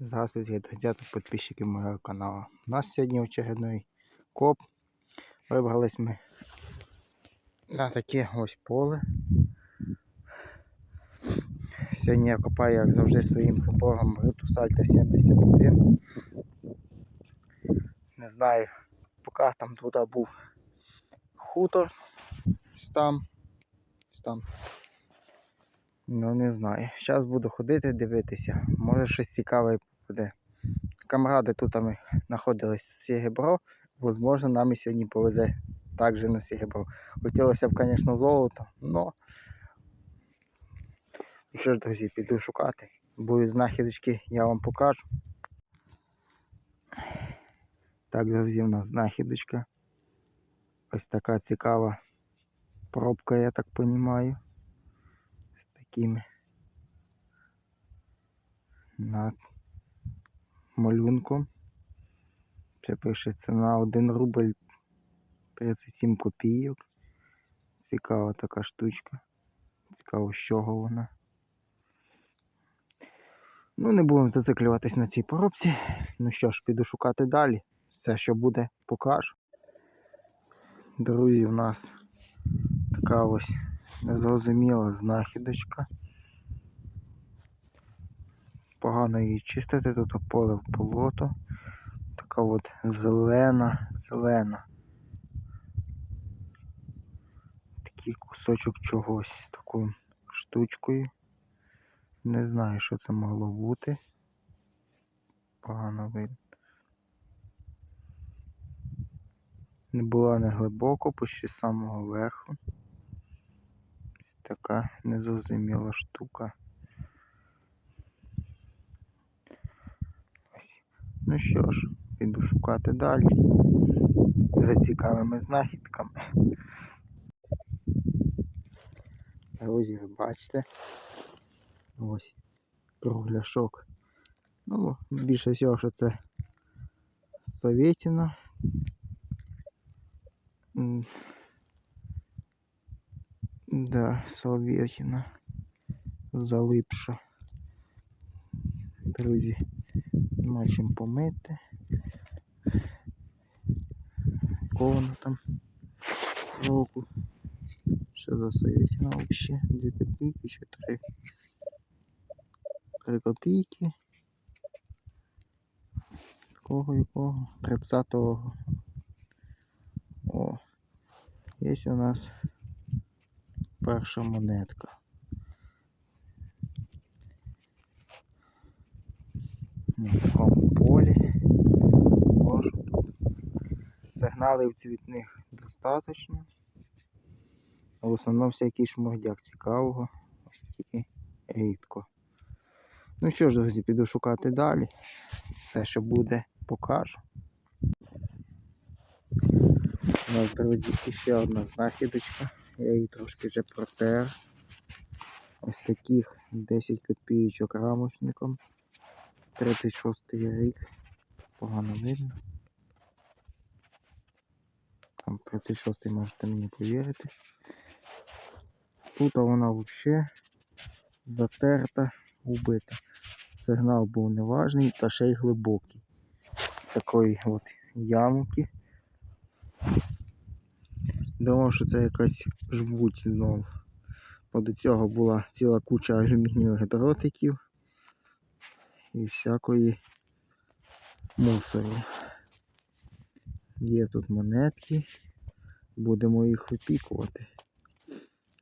Здравствуйте, друзья, подписчики моего канала. У нас сегодня очередной коп. Вибрались ми на таке ось поле. Сьогодні я копаю, як завжди, своїм прибором Ретусальта 71. Не знаю, поки там туди був хутор. Там. Там. Ну не знаю. Зараз буду ходити, дивитися. Може щось цікаве буде. Камради тут ми знаходились з Сігебро. Возможно, нам і сьогодні повезе також на Сігебро. Хотілося б, звісно, золото, але що ж, друзі, піду шукати. Будуть знахідочки, я вам покажу. Так, друзі, у нас знахідочка. Ось така цікава пробка, я так розумію. Такими над малюнком. Це пишеться на 1 рубль 37 копійок. Цікава така штучка. Цікаво, з чого вона. Ну, не будемо зациклюватись на цій поробці. Ну що ж, піду шукати далі. Все, що буде, покажу. Друзі, у нас така ось незрозуміла знахідочка. Погано її чистити, тут поле в болото. Така от зелена, зелена. Такий кусочок чогось з такою штучкою. Не знаю, що це могло бути. Погано видно. Не була не глибоко, почти з самого верху. Така незрозуміла штука. Ну що ж, піду шукати далі. За цікавими знахідками. Друзі, ви бачите. Ось кругляшок. Ну, більше всього, що це Совєтіна. Да, Совєтіна. Залипша. Друзі, чим помити. Якого воно там року? Що за Совєтіна взагалі? Дві копійки чи три? Три копійки. Кого якого? 30-го. О, є у нас перша монетка. На такому полі. Сигналів цвітних достатньо. В основному всякий шмурдяк цікавого. Ось тільки рідко. Ну що ж, друзі, піду шукати далі. Все, що буде, покажу. У нас, друзі, ще одна знахідочка. Я її трошки вже протер. Ось таких 10 копійочок рамочником. 36 рік. Погано видно. Там 36 можете мені повірити. Тут вона взагалі затерта, убита. Сигнал був неважний та ще й глибокий. З такої от ямки. Думав, що це якась жбуть знову. Бо до цього була ціла куча алюмінієвих дротиків і всякої мусору. Є тут монетки, будемо їх випікувати.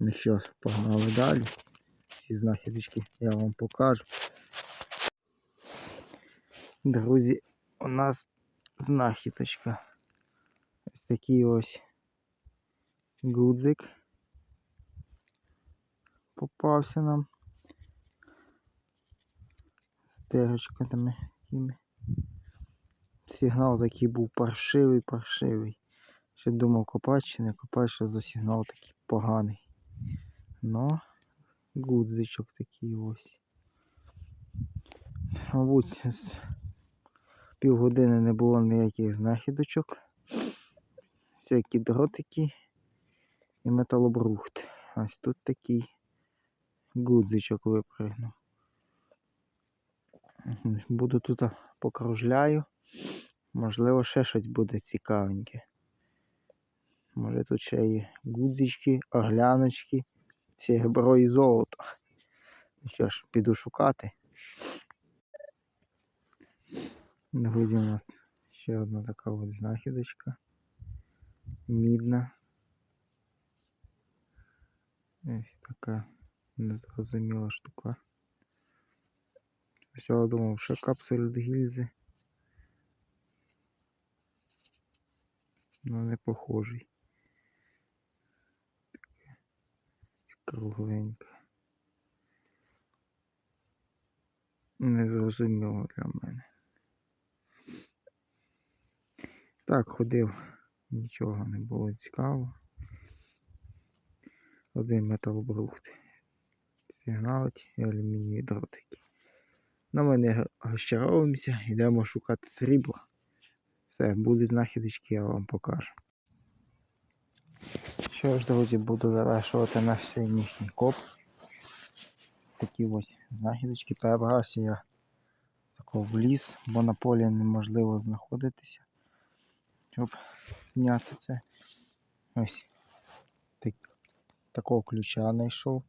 Ну що, погнали далі. Всі знахідочки я вам покажу. Друзі, у нас знахідочка. Ось такий ось гудзик попався нам. Стежечками такими. Сигнал такий був паршивий, паршивий. Ще думав копати чи не копати, що за сигнал такий поганий. Но гудзичок такий ось. Мабуть, з півгодини не було ніяких знахідочок. Всякі дротики і металобрухт. Ось тут такий гудзичок випригнув. Буду тут покружляю. Можливо, ще щось буде цікавеньке. Може тут ще є гудзички, огляночки, серебро і золото. Ну Що ж, піду шукати. Груді у нас ще одна така от знахідочка. Мідна. Ось така незрозуміла штука. Спочатку думав, що капсуль від гільзи. Ну не похожий. Таке Кругленьке. Незрозуміло для мене. Так, ходив, нічого не було цікаво. Один металобрухт. Сигналить і алюмінієві дротики. На мене розчаровуємося, йдемо шукати срібло. Все, будуть знахідочки, я вам покажу. Що ж, друзі, буду завершувати наш сьогоднішній коп. Такі ось знахідочки. Перебрався я тако в ліс, бо на полі неможливо знаходитися, щоб зняти це. Ось так, такого ключа знайшов.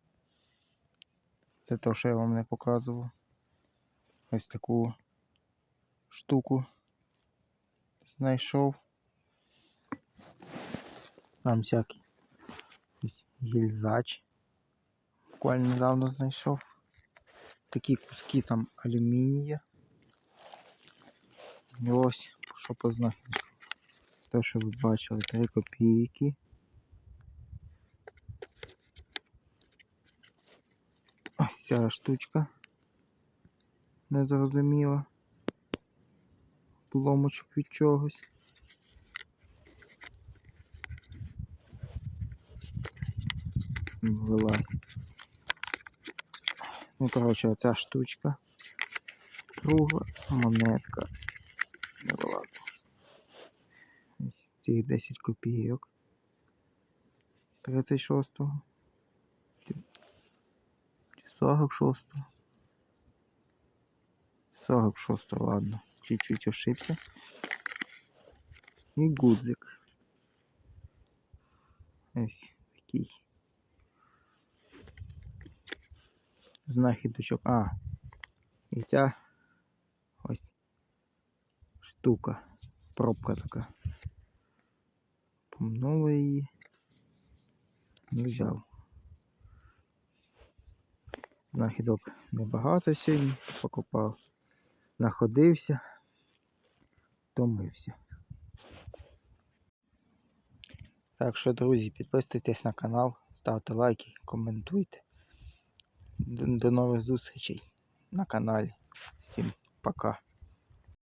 Це те, що я вам не показував. Ось таку штуку знайшов. Там всякий гільзач. Буквально недавно знайшов. Такі куски там алюмінія. І ось, що по. Те, що ви бачили, 3 копійки. Ось ця штучка. Незрозуміла. Пломочок від чогось. Вилазь. Ну, коротше, оця штучка. Кругла монетка. Не вилазить. Ось Цих 10 копійок. 36-го. Чи 46-го. 46-го, ладно. Чуть-чуть ошибся. І гудзик. Ось такий. Знахідочок. А. І ця ось штука. Пробка така. Помнула її. Не взяв. Знахідок небагато сьогодні покупав. Находився, втомився. Так що, друзі, підписуйтесь на канал, ставте лайки, коментуйте. До нових зустрічей на каналі. Всім пока.